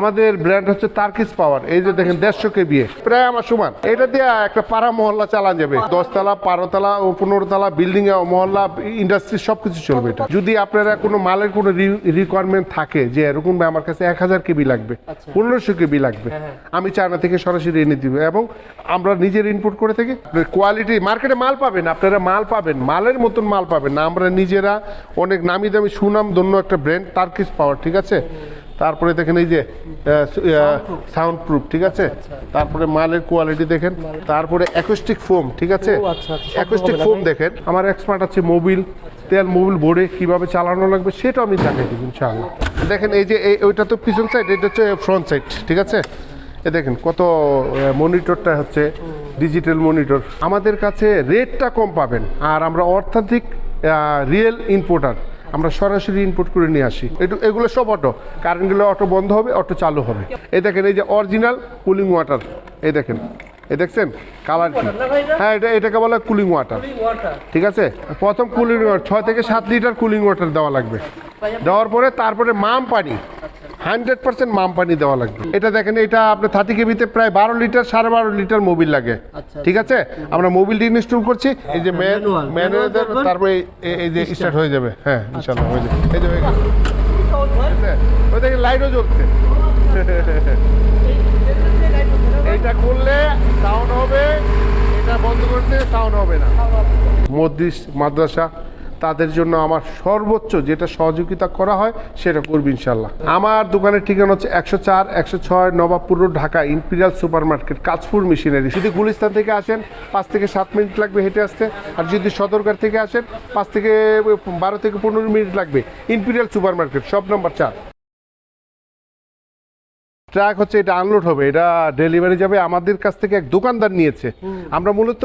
আমাদের ব্র্যান্ড হচ্ছে তার্কিস পাওয়ার এই যে দেখেন দেড়শো কেবি প্রায় আমার সমান। এটা দিয়ে একটা পাড়া মহল্লা চালান যাবে। দশতলা বারোতলা ও পনেরো তলা বিল্ডিং এ মহল্লা ইন্ডাস্ট্রি সবকিছু চলবে এটা। যদি আপনারা কোনো মালের কোনো রিকোয়ারমেন্ট থাকে যে এরকম আমার কাছে এক হাজার কেবি লাগবে পনেরোশো কেবি লাগবে আমি চায়না থেকে সরাসরি এনে দিব। এবং আমরা নিজের ইনপুট করে থাকি। কোয়ালিটি মার্কেটে মাল পাবেন আপনারা মাল পাবেন মালের মতন মাল পাবেন না। আমরা নিজেরা অনেক নামি দামি সুনাম ধন্য একটা ব্র্যান্ড তার্কিস পাওয়ার ঠিক আছে? তারপরে দেখেন এই যে সাউন্ড প্রুফ ঠিক আছে? তারপরে মালের কোয়ালিটি দেখেন। তারপরে অ্যাকোস্টিক ফোম ঠিক আছে? ও, আচ্ছা, আচ্ছা, অ্যাকোস্টিক ফোম দেখেন। আমার এক্সপার্ট আছে মোবিল তেল মোবিল বোর্ডে কীভাবে চালানো লাগবে সেটাও আমি জানিয়ে দেবো ইনশাআল্লাহ। দেখেন এই যে এই ওইটা তো পিছন সাইড এটা হচ্ছে ফ্রন্ট সাইড ঠিক আছে? এ দেখেন কত মনিটরটা হচ্ছে ডিজিটাল মনিটর আমাদের কাছে রেটটা কম পাবেন আর আমরা অর্থাধিক রিয়েল ইম্পোর্টার আমরা সরাসরি ইনপুট করে নিয়ে আসি। একটু এগুলো সব অটো কারেন্টগুলো অটো বন্ধ হবে অটো চালু হবে। এই দেখেন এই যে অরিজিনাল কুলিং ওয়াটার এই দেখেন এই দেখছেন? কালার কি? হ্যাঁ এটা এটাকে বলা কুলিং ওয়াটার ঠিক আছে? প্রথম কুলিং ওয়াটার ছয় থেকে সাত লিটার কুলিং ওয়াটার দেওয়া লাগবে। দেওয়ার পরে তারপরে মাম পানি। হান্ড্রেড পার্সেন্ট মাম পানি দেওয়া লাগবে। এটা দেখেন এটা আপনার থার্টি কেবিতে প্রায় বারো লিটার সাড়ে বারো লিটার মোবিল লাগে। আচ্ছা, ঠিক আছে? আমরা মোবিলটি ইনস্টল করছি। এই যে ম্যান ম্যানুয়াল তারপরে এই- যে স্টার্ট হয়ে যাবে। হ্যাঁ ইনশাল্লাহ হয়ে যাবে। এই যে হয়ে গেল। ওই দেখেন লাইটও জ্বলছে। এটা করলে সাউন্ড হবে এটা বন্ধ করতে সাউন্ড হবে না। মসজিদ মাদ্রাসা তাদের জন্য আমার সর্বোচ্চ যেটা সহযোগিতা করা হয় সেটা করবি ইনশাল্লাহ আমার দোকানের ঠিকানা হচ্ছে একশো চার একশো ছয় Nawabpur road Dhaka Imperial Super Market Kajpur machinery. যদি গুলিস্তান থেকে আসেন পাঁচ থেকে সাত মিনিট লাগবে হেঁটে আসতে। আর যদি সদরঘাট থেকে আসেন পাঁচ থেকে বারো থেকে পনেরো মিনিট লাগবে। ইম্পিরিয়াল সুপার মার্কেট সব নম্বর চার। ট্রাক হচ্ছে এটা আনলোড হবে এটা ডেলিভারি যাবে আমাদের কাছ থেকে এক দোকানদার নিয়েছে। আমরা মূলত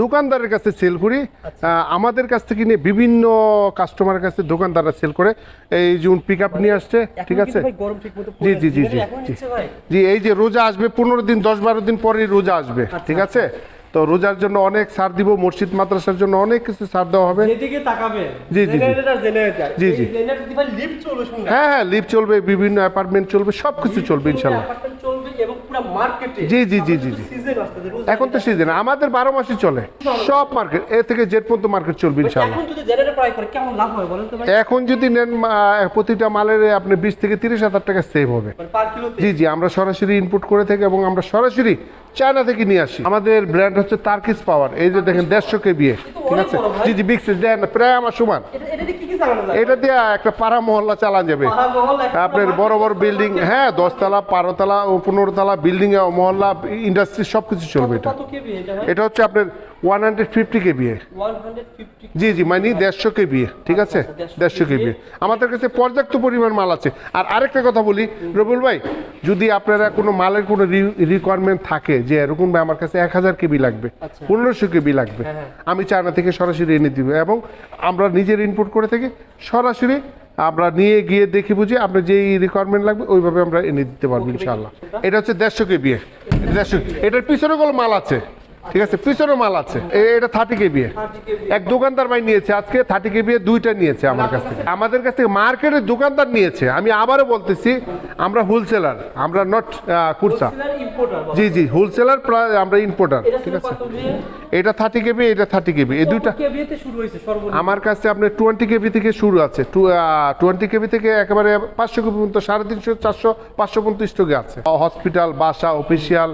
দোকানদারের কাছে সেল করি। আমাদের কাছ থেকে নিয়ে বিভিন্ন কাস্টমারের কাছে দোকানদাররা সেল করে। এই যেমন পিক আপ নিয়ে আসছে ঠিক আছে? জি, জি, জি, জি, জি। এই যে রোজা আসবে পনেরো দিন দশ বারো দিন পরেই রোজা আসবে ঠিক আছে? তো রোজার জন্য অনেক সার দিব মসজিদ মাদ্রাসার জন্য অনেক কিছু সার দেওয়া হবে। জি, জি, জি। জি, হ্যাঁ হ্যাঁ লিফট চলবে বিভিন্ন অ্যাপার্টমেন্ট চলবে সব কিছু চলবে ইনশাল্লাহ। এবং পুরো মার্কেটে জি, জি, জি, জি, জি। এখন তো সিজন আমাদের বারো মাসে চলে। সব মার্কেট এ থেকে জেড পর্যন্ত মার্কেট চলবে ইনশাল্লাহ এখন যদি নেন প্রতিটা মালের আপনি বিশ থেকে তিরিশ হাজার টাকা সেভ হবে। মানে জি জি আমরা সরাসরি ইনপুট করে থাকি এবং আমরা সরাসরি চায়না থেকে নিয়ে আসি। আমাদের ব্র্যান্ড হচ্ছে তার্কিস পাওয়ার এই যে দেখেন দেড়শো কে বিয়ে। ঠিক আছে? জি জি বিগ সাইজ দেন প্রায় আমার সমান। এটা দিয়ে একটা পাড়া মহল্লা চালান যাবে। আপনার বড় বড় বিল্ডিং হ্যাঁ দশতলা বারোতলা ও পনেরো তলা বিল্ডিং মহল্লা ইন্ডাস্ট্রি সব কিছু চলবে এটা। এটা হচ্ছে আপনার ওয়ান হান্ড্রেড ফিফটি কেবি 150 জি জি মানে দেড়শো কেবি ঠিক আছে? আচ্ছা, দেড়শো কেবি আমাদের কাছে পর্যাপ্ত পরিমাণ মাল আছে। আর আরেকটা কথা বলি রবুল ভাই যদি আপনারা কোনো মালের কোনো রিকোয়ারমেন্ট থাকে যে এরকম ভাই আমার কাছে এক হাজার কেবি লাগবে আচ্ছা। পনেরোশো কেবি লাগবে হ্যাঁ, আমি চায়না থেকে সরাসরি এনে দিব। এবং আমরা নিজের ইনপুট করে থাকি সরাসরি আমরা নিয়ে গিয়ে দেখি বুঝি আপনার যেই রিকোয়ারমেন্ট লাগবে ওইভাবে আমরা এনে দিতে পারব ইনশাআল্লাহ। এটা হচ্ছে দেড়শো কেবি দেড়শো এটার পিছনে কোনো মাল আছে? ঠিক আছে পিছনে মাল আছে। এটা থার্টি কেবি এক দোকানদার ভাই নিয়েছে আজকে থার্টি কেবি দুইটা নিয়েছে আমার কাছ থেকে। আমাদের কাছ থেকে মার্কেটের দোকানদার নিয়েছে। আমি আবারও বলতেছি আমরা হোলসেলার আমরা নট কুরসা। জি জি হোলসেলার প্লাস আমরা ইম্পোর্টার ঠিক আছে। এটা থার্টি কেবি এটা থার্টি কেবি এই দুইটা আমার কাছে আপনার টোয়েন্টি কেবি থেকে শুরু আছে। টোয়েন্টি কেবি থেকে একেবারে পাঁচশো কেবি পর্যন্ত সাড়ে তিনশো চারশো পাঁচশো পর্যন্ত স্টকে আছে। হসপিটাল বাসা অফিসিয়াল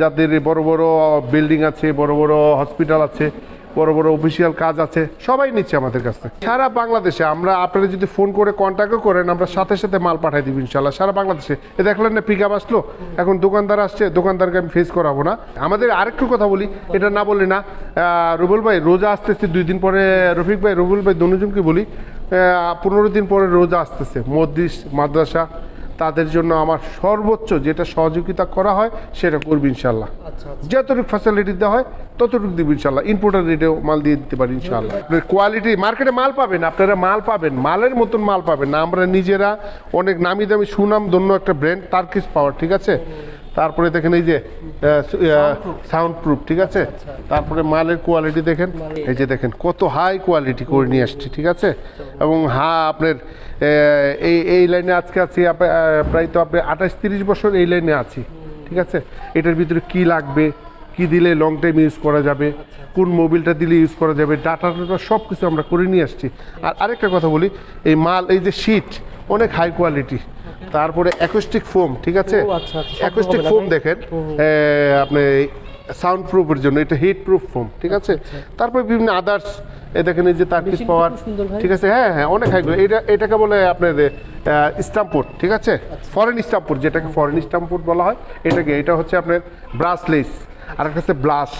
যাদের বড় বড় বিল্ডিং আছে, বড় বড় হসপিটাল আছে, বড় বড় অফিসিয়াল কাজ আছে, সবাই নিচ্ছে আমাদের কাছ থেকে। সারা বাংলাদেশে আমরা, আপনারা যদি ফোন করে কন্ট্যাক্টও করেন, আমরা সাথে সাথে মাল পাঠাই দিব ইনশাল্লাহ সারা বাংলাদেশে। এ দেখলেন না পিক আপ আসলো? এখন দোকানদার আসছে, দোকানদারকে আমি ফেস করাবো না। আমাদের আরেকটু কথা বলি, এটা না বললে না রুবুল ভাই, রোজা আসতেছে, দুই দিন পরে, রফিক ভাই, রুবুল ভাই দনুজনকে বলি পনেরো দিন পরে রোজা আসতেছে, মসজিদ, মাদ্রাসা তাদের জন্য আমার সর্বোচ্চ যেটা সহযোগিতা করা হয় সেটা করব ইনশাল্লাহ যতটুক যতটুকু ফ্যাসিলিটি দেওয়া হয় ততটুকু দিব ইনশাল্লাহ ইম্পোর্টার রেটেও মাল দিয়ে দিতে পারি ইনশাল্লাহ কোয়ালিটি মার্কেটে মাল পাবেন আপনারা মাল পাবেন মালের মতন মাল পাবেন। না আমরা নিজেরা অনেক নামি দামি সুনাম ধন্য একটা ব্র্যান্ড তার্কিস পাওয়ার ঠিক আছে? তারপরে দেখেন এই যে সাউন্ড প্রুফ ঠিক আছে? তারপরে মালের কোয়ালিটি দেখেন। এই যে দেখেন কত হাই কোয়ালিটি করে নিয়ে আসছি ঠিক আছে? এবং হা আপনার এই এই লাইনে আজকে আছি প্রায় তো আপনি আঠাশ তিরিশ বছর এই লাইনে আছি ঠিক আছে? এটার ভিতরে কি লাগবে কি দিলে লং টাইম ইউজ করা যাবে কোন মোবিলটা দিলে ইউজ করা যাবে ডাটা টাটা সব কিছু আমরা করে নিয়ে আসছি। আর আরেকটা কথা বলি এই মাল এই যে শীট অনেক হাই কোয়ালিটি তারপরে অ্যাকোস্টিক ফোম ঠিক আছে? ও, আচ্ছা, আচ্ছা, অ্যাকোস্টিক ফোম দেখেন আপনি সাউন্ড প্রুফের জন্য এটা হিট প্রুফ ফোম ঠিক আছে? তারপরে বিভিন্ন আদার্স এই দেখেন এই যে তার পিস মেশিনটা পাওয়ার। ঠিক আছে? হ্যাঁ হ্যাঁ অনেক হাই এটা এটাকে বলে আপনার স্টাম্পোর্ট ঠিক আছে? ফরেন স্টাম্পোর্ট যেটাকে ফরেন স্টাম্পোর্ট বলা হয় এটাকে এটা হচ্ছে আপনার ব্রাসলেস আর একটা হচ্ছে ব্লাশ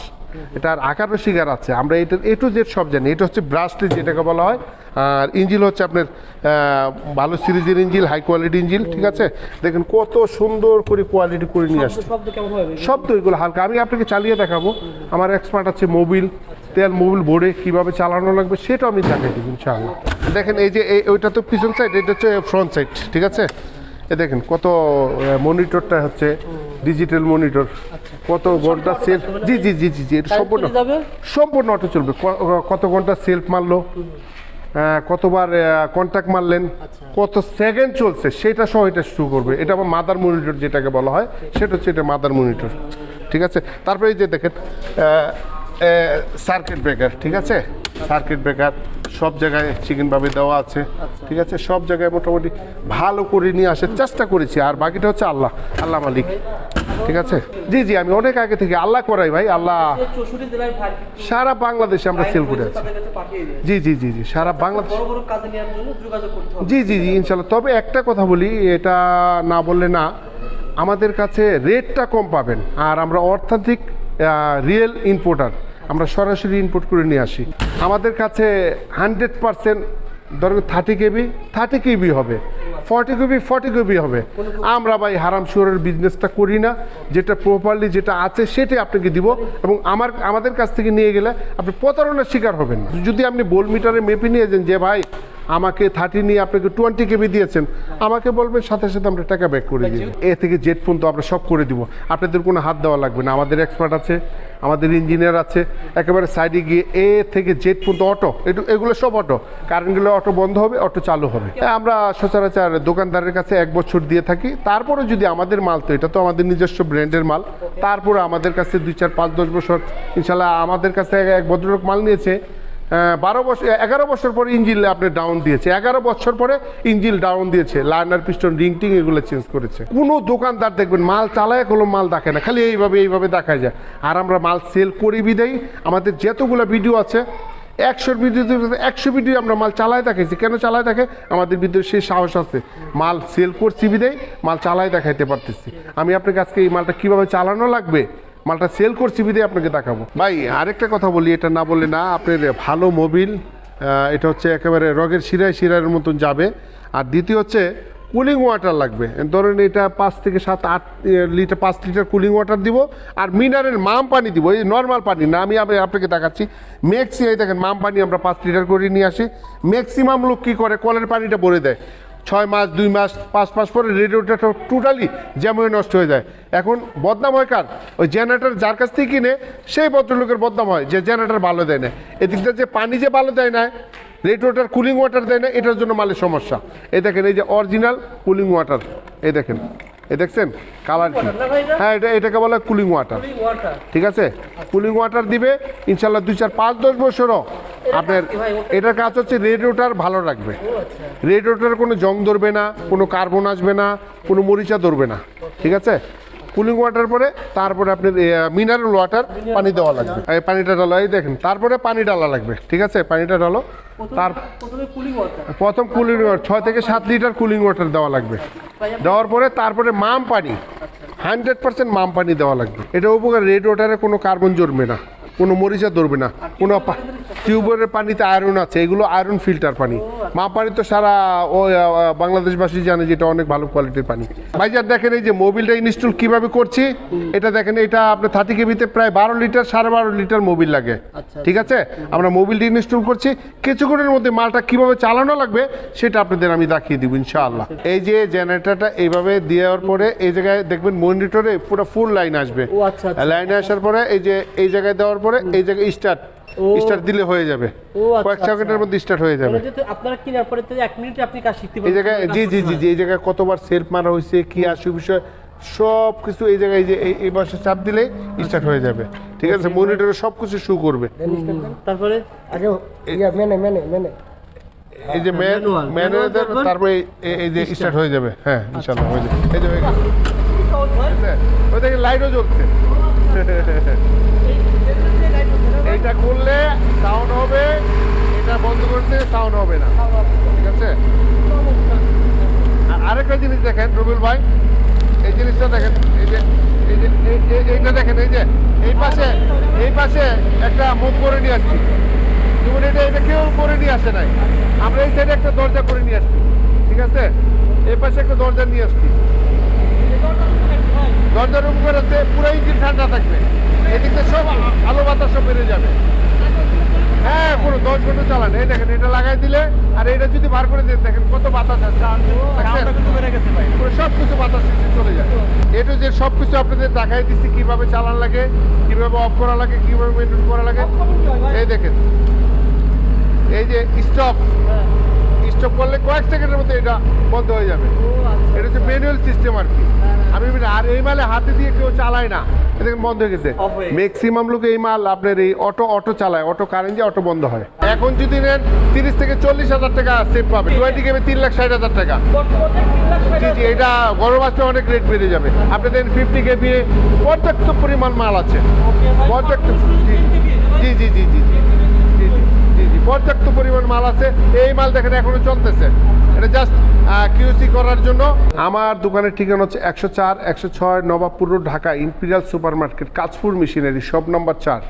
এটার আকার শিকার আছে। আমরা এটা এ টু জেড সব জানি। এটা হচ্ছে ব্রাসলেস যেটাকে বলা হয় আর ইঞ্জিল হচ্ছে আপনার ভালো সিরিজের ইঞ্জিল হাই কোয়ালিটি ইঞ্জিল ঠিক আছে? দেখেন কত সুন্দর করে কোয়ালিটি করে নিয়ে আসছে। শব্দ এগুলো হালকা। আমি আপনাকে চালিয়ে দেখাবো। আমার এক্সপার্ট আছে মোবিল তেল মোবিল বোর্ডে কীভাবে চালানো লাগবে সেটাও আমি দেখাই দেবো ইনশাআল্লাহ। দেখেন এই যে এই ওইটা তো পিছন সাইড এটা হচ্ছে ফ্রন্ট সাইড ঠিক আছে? এ দেখেন কত মনিটরটা হচ্ছে ডিজিটাল মনিটর কত ঘণ্টা সেলফ জি জি জি জি জি এটা সম্পূর্ণ সম্পূর্ণ অটো চলবে। কত ঘণ্টা সেলফ মারলো? কতবার কন্ট্যাক্ট মারলেন কত সেকেন্ড চলছে সেটা সহ এটা শুরু করবে। এটা আমার মাদার মনিটর যেটাকে বলা হয় সেটা হচ্ছে এটা মাদার মনিটর ঠিক আছে? তারপরে এই যে দেখেন সার্কিট ব্রেকার ঠিক আছে? সার্কিট ব্রেকার সব জায়গায় চিকেনভাবে দেওয়া আছে ঠিক আছে? সব জায়গায় মোটামুটি ভালো করে নিয়ে আসার চেষ্টা করেছি। আর বাকিটা হচ্ছে আল্লাহ আল্লাহ মালিক। ঠিক আছে? জি জি, আমি অনেক আগে থেকে আল্লাহ করাই ভাই, আল্লাহ। সারা বাংলাদেশে আমরা সেল করে আছি। জি জি জি জি, সারা বাংলাদেশ জি জি জি, ইনশাল্লাহ। তবে একটা কথা বলি, এটা না বললে না, আমাদের কাছে রেটটা কম পাবেন। আর আমরা অর্থান্তিক রিয়েল ইম্পোর্টার আমরা সরাসরি ইম্পোর্ট করে নিয়ে আসি। আমাদের কাছে হান্ড্রেড পারসেন্ট ধরুন থার্টি কেবি থার্টি কেবি হবে। ফর্টি কপি ফর্টি কপি হবে। আমরা ভাই হারাম শুয়ারের বিজনেসটা করি না। যেটা প্রপারলি যেটা আছে সেটাই আপনাকে দিব। এবং আমার আমাদের কাছ থেকে নিয়ে গেলে আপনি প্রতারণার শিকার হবেন যদি আপনি বোল মিটারে মেপে নিয়ে যান যে ভাই আমাকে থার্টি নিয়ে আপনাকে টোয়েন্টি কেবি দিয়েছেন। আমাকে বলবেন সাথে সাথে আমরা টাকা ব্যাক করে দিই এ থেকে জেট পর্যন্ত আমরা সব করে দিব। আপনাদের কোনো হাত দেওয়া লাগবে না। আমাদের এক্সপার্ট আছে আমাদের ইঞ্জিনিয়ার আছে। একেবারে সাইডে গিয়ে এ থেকে জেট পর্যন্ত অটো একটু এগুলো সব অটো কারেন্ট গেলে অটো বন্ধ হবে অটো চালু হবে। আমরা সচরাচর দোকানদারের কাছে এক বছর দিয়ে থাকি। তারপরে যদি আমাদের মাল তো এটা তো আমাদের নিজস্ব ব্র্যান্ডের মাল। তারপরে আমাদের কাছে দুই চার পাঁচ দশ বছর ইনশাল্লাহ আমাদের কাছে এক ভদ্রলোক মাল নিয়েছে। বারো বছর, এগারো বছর পরে ইঞ্জিল আপনি ডাউন দিয়েছে। এগারো বছর পরে ইঞ্জিল ডাউন দিয়েছে। লার্নার পিস্টন রিং টিং এগুলো চেঞ্জ করেছে। কোনো দোকানদার দেখবেন মাল চালায়, কোনো মাল দেখে না। খালি এইভাবে এইভাবে দেখা যায়। আর আমরা মাল সেল করি বিদায় আমাদের যতগুলো ভিডিও আছে, একশোর ভিডিও একশো ভিডিও আমরা মাল চালায় দেখাইছি। কেন চালায় দেখে? আমাদের ভিতরে সেই সাহস আছে। মাল সেল করছি বিদায় মাল চালায় দেখাইতে পারতেছি। আমি আপনাকে আজকে এই মালটা কীভাবে চালানো লাগবে? মালটা সেল করছি বিদে আপনাকে দেখাবো। ভাই, আরেকটা কথা বলি, এটা না বললে না, আপনার ভালো মোবিল এটা হচ্ছে একেবারে রগের শিরায় শিরার মতন যাবে। আর দ্বিতীয় হচ্ছে কুলিং ওয়াটার লাগবে। ধরেন এটা পাঁচ থেকে সাত, আট লিটার পাঁচ লিটার কুলিং ওয়াটার দিব, আর মিনারেল মাম পানি দিব, এই নর্মাল পানি না, আমি আপ- আপনাকে দেখাচ্ছি। ম্যাক্সি এই দেখেন, মাম পানি আমরা পাঁচ লিটার করে নিয়ে আসি। ম্যাক্সিমাম লোক কী করে? কলের পানিটা ভরে দেয়। ছয় মাস দুই মাস পাঁচ মাস পরে রেডিওটা টোটালি যেমন নষ্ট হয়ে যায়। এখন বদনাম হয় কার? ওই জেনারেটার যার কাছ থেকে কিনে সেই ভদ্রলোকের বদনাম হয় যে জেনারেটার ভালো দেয় না। এদিকটা যে পানি যে ভালো দেয় না রেডিওটার কুলিং ওয়াটার দেয় না এটার জন্য মালের সমস্যা। এই দেখেন এই যে অরিজিনাল কুলিং ওয়াটার এই দেখেন এই দেখছেন? কালার কি? হ্যাঁ এটা এটাকে বলে কুলিং ওয়াটার ওয়াটার ঠিক আছে? কুলিং ওয়াটার দিবে ইনশাল্লাহ দুই চার পাঁচ দশ বছরও আপনার? এটার কাজ হচ্ছে রেডিওটার ভালো রাখবে। আচ্ছা। রেডিওটার কোনো জং ধরবে না কোনো কার্বন আসবে না কোনো মরিচা ধরবে না। ঠিক আছে? কুলিং ওয়াটার পরে তারপরে আপনার মিনারেল ওয়াটার পানি দেওয়া লাগবে। এই পানিটা ডালো এই দেখেন তারপরে পানি ডালা লাগবে। ঠিক আছে? পানিটা ডালো তার প্রথমে কুলিং ওয়াটার ছয় থেকে সাত লিটার কুলিং ওয়াটার দেওয়া লাগবে। দেওয়ার পরে তারপরে মাম পানি হান্ড্রেড পার্সেন্ট মাম পানি দেওয়া লাগবে। এটা উপকার রেড ওয়াটারে কোনো কার্বন জমবে না। কোনো মরিচা ধরবে না। কোনো টিউবওয়েলের পানিতে আয়রন আছে এগুলো আয়রন ফিল্টার পানি। মা পানি তো সারা ও বাংলাদেশবাসী জানে যে এটা অনেক ভালো কোয়ালিটির পানি। ভাইজার দেখেন এই যে মোবিলটা ইনস্টল কীভাবে করছি এটা দেখেন এটা আপনার থার্টি কেবিতে প্রায় বারো লিটার সাড়ে বারো লিটার মোবিল লাগে। আচ্ছা, ঠিক আছে? আমরা মোবিলটা ইনস্টল করছি। কিছুক্ষণের মধ্যে মালটা কীভাবে চালানো লাগবে সেটা আপনাদের আমি দেখিয়ে দিব ইনশাআল্লাহ। এই যে জেনারেটরটা এইভাবে দেওয়ার পরে এই জায়গায় দেখবেন মনিটরে পুরো ফুল লাইন আসবে। আচ্ছা আচ্ছা। লাইনে আসার পরে এই যে এই জায়গায় দেওয়ার পরে এই জায়গায় স্টার্ট স্টার্ট দিলে হয়ে যাবে। আচ্ছা, কয়েক সেকেন্ডের আচ্ছা। মধ্যে স্টার্ট হয়ে যাবে। আপনারা কেনার পরে তো এক মিনিটে আপনি কাজ শিখতে পারবেন এই জায়গায় জি জি জি জি এই জায়গায় কতবার সেলফ মারা হয়েছে কি আসে বিষয় সব কিছু এই জায়গায় যে এই- এই পাশে চাপ দিলে স্টার্ট হয়ে যাবে। ঠিক আছে মনিটরে সব কিছু শু করবে। তারপরে আগে ইয়া মেনে মেনে মেনে এই যে ম্যানুয়াল manual তারপরে এই- যে স্টার্ট হয়ে যাবে। হ্যাঁ ইনশাআল্লাহ হয়ে যাবে। এই যে হয়ে গেছে লাইটও জ্বলছে। এইটা করলে সাউন্ড হবে, এটা বন্ধ করতে সাউন্ড হবে না। ঠিক আছে? আর আরেকটা জিনিস দেখেন রবিউল ভাই, এই জিনিসটা দেখেন, এই যে এই যে, এই- এই- এইটা দেখেন, এই যে, এই পাশে এই পাশে একটা মুখ করে নিয়ে আসছি। যেমন এটা এটা কেউ করে নিয়ে আসে নাই। আমরা এই সাইডে একটা দরজা করে নিয়ে আসছি। ঠিক আছে? এই পাশে একটা দরজা নিয়ে আসছি। দরজার উপর পুরো ইঞ্জিন ঠান্ডা থাকবে। এদিক সব আলো বাতাস সব বেড়ে যাবে। হ্যাঁ পুরো দশ ঘণ্টা চালান। এই দেখেন এটা লাগাই দিলে আর এটা যদি বার করে দেন দেখেন কত বাতাস আছে। পুরো সব কিছু বাতাস চলে যায়। এটু যে সব কিছু আপনাদের দেখাই দিচ্ছি কীভাবে চালান লাগে কীভাবে অফ করা লাগে কীভাবে মেনটেন করা লাগে। এই দেখেন এই যে স্টপ স্টপ করলে কয়েক সেকেন্ডের মধ্যে এটা বন্ধ হয়ে যাবে। এটা হচ্ছে ম্যানুয়াল সিস্টেম আর কি। আমি আর এই মালে হাতে দিয়ে কেউ চালায় না। এটা বন্ধ হয়ে গেছে। ম্যাক্সিমাম লোক এই মাল আপনার এই অটো অটো চালায়। অটো কারেন্ট দিয়ে অটো বন্ধ হয়। এখন যদি নেন তিরিশ থেকে চল্লিশ হাজার টাকা সেভ পাবে। টোয়েন্টি কেবে তিন লাখ ষাট হাজার টাকা। জি জি এটা গরম আসলে অনেক রেট বেড়ে যাবে। আপনি দেন ফিফটি কেপি পর্যাপ্ত পরিমাণ মাল আছে। পর্যাপ্ত জি জি জি জি জি। পর্যাপ্ত পরিমাণ মাল আছে। এই মাল দেখেন এখনও চলতেছে। এটা জাস্ট কিউসি করার জন্য। আমার দোকানের ঠিকানা হচ্ছে একশো চার, একশো ছয় Nawabpur Dhaka Imperial Super Market Kajpur machinery সব নম্বর চার।